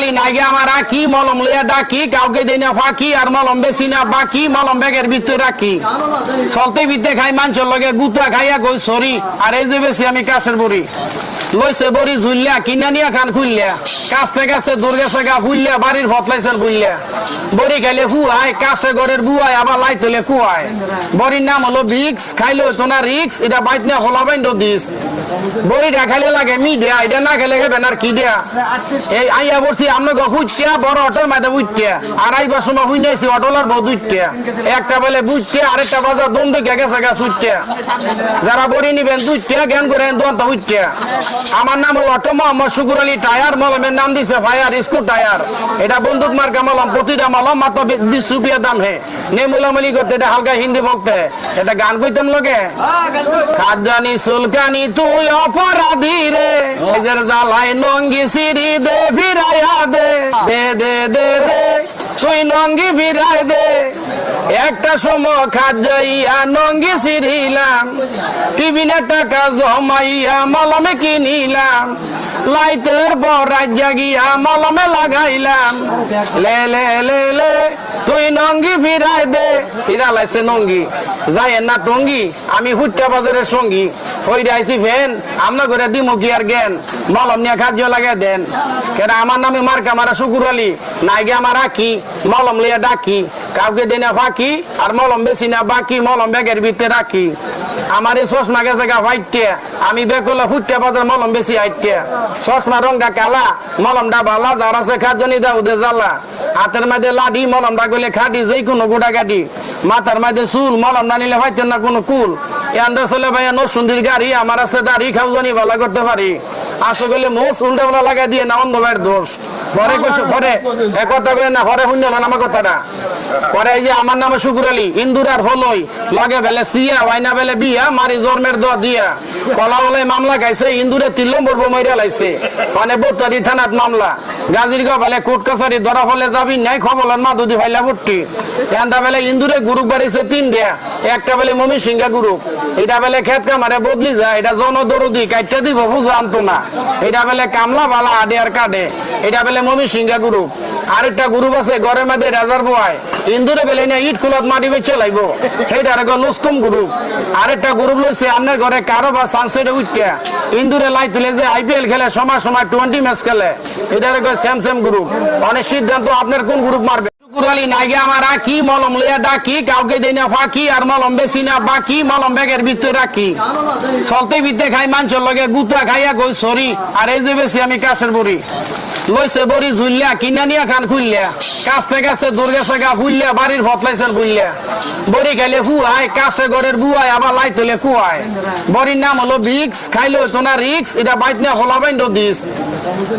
কুকুরালি নাইগে আমার কি মলম লইয়া ডাকি কাউকে ফাঁকি আর মলম বেশি না বাকি মলম ব্যাগের ভিতরে রাখি? চলতে খাই লগে গুতা খাইয়া কই, সরি, আর এই যে বেশি আমি কাশের বড়ি। লইছে বড়ি ঝুললিয়া কিনা নিয়া খান খুললিয়া কাছে দূর গেছে গা ফুললিয়া বাড়ির বুললিয়া বড়ি খাইলে ফুয়ায়, কাছে ঘরের বুয়ায়, আবার লাই তুলে কুয়ায়। বড়ির নাম হলো ভিক্স, খাইলে না রিক্স, এটা বাইত না হলাবাইন্ড দিস বড়িটা খাইলে লাগে, মি দেয়া এটা না খেলে খেবেন আর কি দেয়া? এই আইয়া বলছি আপনাকে হুইটিয়া বড় অটোর মাঝে উঠটিয়া আড়াই বার সময় হুই যাইছি অটোলার বহু দুইটিয়া একটা বেলে বুঝটিয়া আরেকটা বাজার দম দিকে গেছে গা সুইটিয়া যারা বড়ি নিবেন দুইটিয়া জ্ঞান করে দন্ত হুইটিয়া আমার নাম হলো অটো মোহাম্মদ শুকুর আলী টায়ার, মলমের নাম দিছে ফায়ার, স্কুল টায়ার। এটা বন্দুক মার্কা মলম, প্রতিটা মলম মাত্র বিশ রুপিয়া দাম হে। নে মুলামুলি করতে, এটা হালকা হিন্দি বলতে এটা গান কইতাম লোকে খাজানি, সুলকানি, তুই অপরাধী রে। নিজের নঙ্গি সিঁড়ি দে, ফিরাইয়া দে। দে দে দে তুই নঙ্গি ফিরাই দে। একটা সময় খাজাইয়া নঙ্গি সিঁড়িলাম। টিভিনে টাকা জমাইয়া মলমে কিনিলাম। লাইটের পর রাজ্যা গিয়া মলমে লাগাইলাম। লে লে লে লে, তুই নঙ্গি ফিরাই দে। সিরা লাইছে নঙ্গি। যাই না টঙ্গি, আমি হুট্টা বাজারের সঙ্গী। হই আইসি ফেন, আমনা করে দিমুখি আর জ্ঞান। মলম নিয়ে খাদ্য লাগে দেন। কেন আমার নামে মার্কা মারা শুকুর আলী নাইগে আমার আঁকি, মলম লিয়া ডাকি। কাউকে দেনা ফাঁকি, আর মলম বেশি না বাকি, মলম ব্যাগের ভিতরে রাখি। আমার এই চশমা গেছে গা ফাইটে আমি বেকলে ফুটতে বাজার মলম বেশি আইটে চশমা রংটা কালা, মলমটা বালা, যার আছে খাজনি দা উদে জ্বালা। হাতের মধ্যে লাডি মলমটা গলে খাটি যেই কোনো গোটা। কাটি মাথার মধ্যে চুল, মলম না নিলে ফাইতেন না কোনো কুল। এন্ডা চলে ভাইয়া নসুন্দির গাড়ি, আমার আছে দাড়ি খাওয়ানি ভালো করতে পারি। আসে গেলে মোস উল্টা লাগাই দিয়ে না অন্ধ ভাইয়ের দোষ। পরে পরে এ কথা না না আমার কথাটা। পরে এই আমার নামে আলী হলই, লাগে বেলে সিয়া, ওয়াইনা বেলে বিয়া, মারি জন্মের দোয়া দিয়া। কলা বলে মামলা গাইছে, ইন্দুরে তিন লাইছে। মানে বোতারি থানাত মামলা। বেলে কোর্ট কাছারি ধরা ফলে যাবি, নাই খবর মা দুদি ভাইলা ভর্তি এন্দা বেলে ইন্দুরে গ্রুপ বাড়িছে তিন দেয়া একটা বেলে মমি সিংহা গ্রুপ। এটা বেলে খেত কামারে বদলি যায়, এটা জন দরদি কাইটা দিব, বুঝো আনতো না। এটা বেলে কামলা বালা আডে আর কাটে এটা বেলে মমি সিংহা গ্রুপ আরেকটা গ্রুপ আছে ঘরের মধ্যে রেজার বয় ইন্দুরে বেলে না ইট কুলত মাটি বেচে লাইব। সেইটা আরেক লুস্কম গ্রুপ আরেকটা গ্রুপ লইছে আপনার ঘরে কারও বা সানসেটে উঠতে ইন্দুরে লাই তুলে যে আইপিএল খেলে সময় সময় টোয়েন্টি ম্যাচ খেলে। এটা আরেক স্যাম স্যাম গ্রুপ অনেক সিদ্ধান্ত আপনার কোন গ্রুপ মারবে? আর আর আমি কাশের বড়ি। লইছে বড়ি ঝুললিয়া, কিনা নিয়া খান খুললিয়া। কাছতে কাছে দূর গেছে গা ফুললিয়া বাড়ির ফতলাইছেন বুললিয়া বড়ি খাইলে ফুয়ায়, কাছে ঘরের বুয়ায়, আবার লাই তুলে কুয়ায়। বড়ির নাম হলো ভিক্স, খাইলে হইতো না রিক্স, এটা বাইত না হলাবাইন্ড দিস।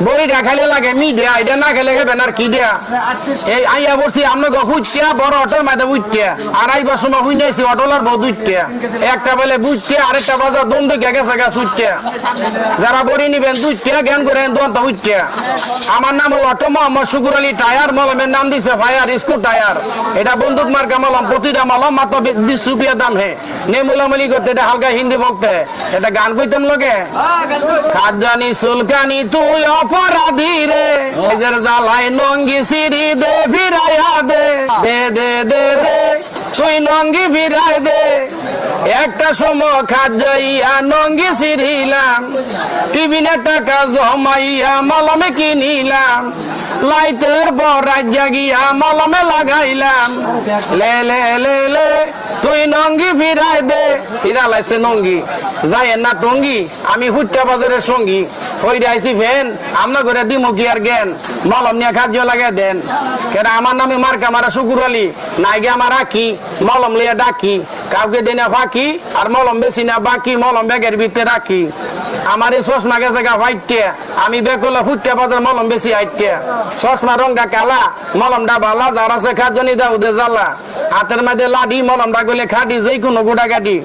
বড়িটা খাইলে লাগে, মি দেয়া এটা না খেলে খেবেন আর কি দেয়া? এই আইয়া বলছি আপনাকে হুইটিয়া বড় অটোর মাঝে উঠটিয়া আড়াই বার সময় হুই যাইছি অটোলার দুইটিয়া একটা বেলে বুঝটিয়া আরেকটা বাজার দম দিকে গেছে গা সুইটিয়া যারা বড়ি নিবেন দুইটিয়া জ্ঞান করে দন্ত উঠটিয়া আমার নাম অটো মোহাম্মদ শুকুর আলী টায়ার মলমের নাম দিছে ফায়ার, স্কুল টায়ার। এটা বন্দুক মার্কা মলম, প্রতিটা মলম, মাত্র বিশ রুপিয়া দাম হে। নে মুলামুলি করতে, এটা হালকা হিন্দি বলতে এটা গান কইতাম লোকে? খাজানি, সুলকানি, তুই অপরাধী রে। নিজের জ্বালাই নঙ্গি সিঁড়ি দে ভিড়াইয়া দে। দে দে দে দে। তুই নঙ্গি ভিড়াই দে। একটা সময় খাজাইয়া নঙ্গি সিঁড়িলাম টিভিনে টাকা জমাইয়া মলমে কিনিলাম। লাইটের পর রাজ্যা গিয়া মলমে লাগাইলাম। লে লে লে লে, তুই নঙ্গি ফিরাই দে। সিরা লাইছে নঙ্গি। যাই না টঙ্গি। আমি হুট্টা বাজারের সঙ্গী। হই আইসি ফেন আমনা করে দিমুখি আর জ্ঞান। মলম নিয়ে খাদ্য লাগে দেন। কেন আমার নামে মার্কা মারা শুকুর আলী। নাইগে আমার আঁকি। মলম লিয়া ডাকি। কাউকে দেনা ফাঁকি, আর মলম বেশি না বাকি, মলম ব্যাগের ভিতরে রাখি। আমার এই চশমা গেছে গা ফাইটে, আমি বেকলে ফুটতে বাজার মলম বেশি আইটে চশমা রংটা কালা, মলমটা বালা, যার আছে খাজনি দা উদে জ্বালা। হাতের মধ্যে লাডি মলমটা গলে খাটি যেই কোনো গোটা কাটি।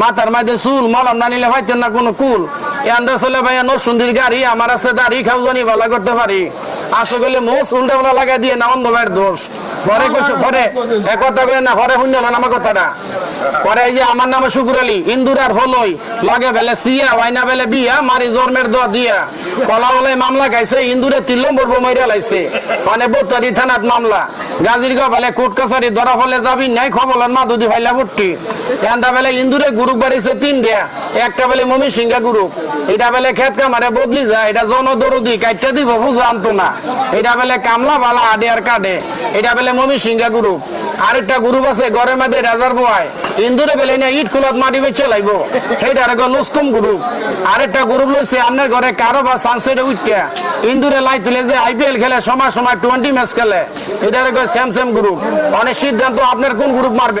মাথার মধ্যে চুল, মলম না নিলে ফাইতেন না কোনো কুল। এন্ডা চলে ভাইয়া নসুন্দির গাড়ি, আমার আছে দাড়ি খাওয়ানি ভালো করতে পারি। আসে গেলে মোস উল্টা লাগাই দিয়ে না অন্ধ ভাইয়ের দোষ। পরে পরে এক কথা না পরে শুনল না আমার কথাটা। পরে এই যে আমার নামে শুকুর আলী ইন্দুরার হলই লগে বেলে সিয়া ওয়াইনা বেলে বিয়া মারি জন্মের দোয়া দিয়া। কলা বলে মামলা গাইছে ইন্দুরে তিন নম্বর বোমাইরা লাইছে। মানে বোতারি থানাত মামলা। গাজীরগাঁও বেলে কোর্ট কাছারি ধরা ফলে যাবি নাই খবর মা দুদি ভাইলা ভর্তি এনটা বেলে ইন্দুরে গ্রুপ বাড়িছে তিন দেয়া একটা বেলে মমি সিংহা গ্রুপ এটা বেলে খেত কামারে বদলি যায় এটা জন দরদি কাইটা দিব বুঝো আনতো না। এটা বেলে কামলা বালা আডে আর কাডে। এটা বেলে মমি সিংহা গ্রুপ আরেকটা গ্রুপ আছে, গড়ে রাজার বয় ইন্দুরে বেলে না ইট মাটি লাইব। সেইটা গ্রুপ আরেকটা গ্রুপ লইছে আপনার ঘরে কারও বা সানসেটে উঠকে। ইন্দুরে লাই তুলে যে আইপিএল খেলে, সময় সময় টোয়েন্টি ম্যাচ খেলে। এটা আরেক সেম সেম গ্রুপ অনেক সিদ্ধান্ত আপনার কোন গ্রুপ মারবে।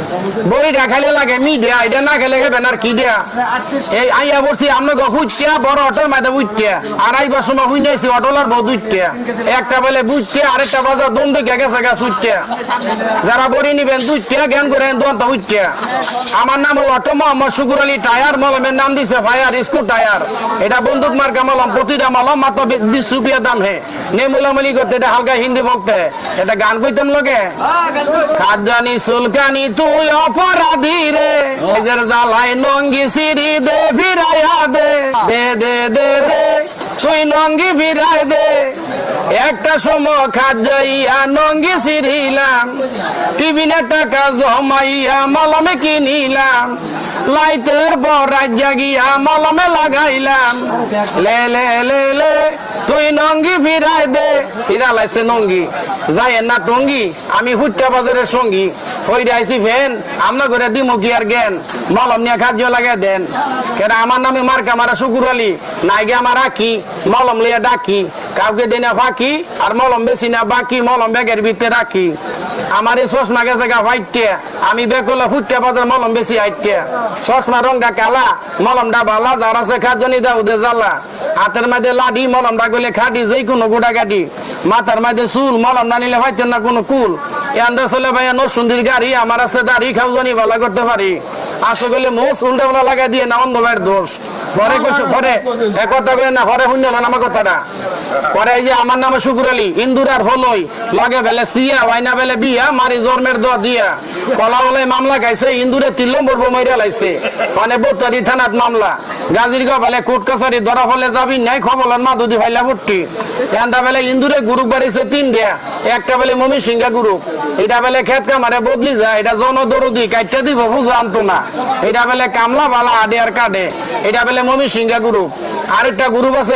বড়িটা খাইলে লাগে, মি দেয়া এটা না খেলে খেবেন আর কি দেয়া? এই আইয়া বলছি আমরা হুইটিয়া বড় অটোর মাঝে উঠটিয়া আড়াই বার সময় হুই যাইছি অটোলার বউ দুইটিয়া একটা বেলে বুঝটিয়া আরেকটা বাজার দ্বন্দ্ব গেছে গা সুইটিয়া যারা বড়ি নিবেন দুইটিয়া জ্ঞান করে দন্ত উঠটিয়া আমার নাম হলো অটো মোহাম্মদ শুকুর আলী টায়ার, মলমের নাম দিছে ফায়ার, স্কুল টায়ার। এটা বন্দুক মার্কা মলম, প্রতিটা মলম মাত্র বিশ রুপিয়া দাম হে। নে মুলামুলি করতে, এটা হালকা হিন্দি বলতে এটা গান কইতাম লোকে খাজানি, সুলকানি, তুই অপরাধী রে। দে, ফিরাইয়া দে। দে দে দে দে, তুই ফিরাই দে। একটা সময় খাজাইয়া নঙ্গি সিঁড়িলাম টিভিনে টাকা জমাইয়া মলমে কিনিলাম। লাইটের পর রাজ্যা গিয়া মলমে লাগাইলাম। লে লে লে লে, তুই নঙ্গি ফিরাই দে। সিরা লাইছে নঙ্গি যাই না টঙ্গি, আমি হুট্টা বাজারের সঙ্গী। জ্ঞান? মলম নিয়ে লাগে দেন। আমার নামে মারা আমার মলম ডাকি। কাউকে ফাঁকি, আর মলম না বাকি, মলম রাখি। আমার এই চশমা গেছে গা আমি বেকলে ফুটতে বাজার মলম বেশি আইটে। চশমা রংটা কালা, মলমটা বালা, যার আছে খাদ্যনি দাও দে জ্বালা। হাতের মধ্যে লাডি মলমটা গলে খাটি যেই কোনো গোটা কাটি মাথার মধ্যে চুল, মলম না নিলে না কোনো কুল। এন্ডা চলে ভাই নসুন্দির গাড়ি আমার আছে দাড়ি খাওয়ানি ভালো করতে পারি আসে গেলে মোস উল্টা উল্টা লাগাই দিয়ে না অন্ধ ভাইয়ের দোষ পরে পরে এক কথা কই না পরে শুনল না আমার কথাটা পরে যে আমার নামে শুকুর আলী ইন্দুরার হলই, লগে বেলে সিয়া, ওয়াইনা বেলে বিয়া, মারি জন্মের দোয়া দিয়া। কলা বলে মামলা গাইছে, ইন্দুরে তিন নম্বর বোমাইরা লাইছে। মানে বোতারি থানাত মামলা। গাজীরগাঁও বেলে কোর্ট কাছারি ধরা ফলে যাবি, নাই খবর মা দুদি ভাইলা ভর্তি এনটা বেলে ইন্দুরে বাড়িছে তিন একটা বেলে মমি সিংহা এটা বেলে খেত কামারে বদলি যায়, এটা জন দরদি কাইটা দিব আনতো না। এটা বেলে কামলা বালা আডে আর কাডে। এটা বেলে মমি সিংহা গ্রুপ। আরেকটা গ্রুপ আছে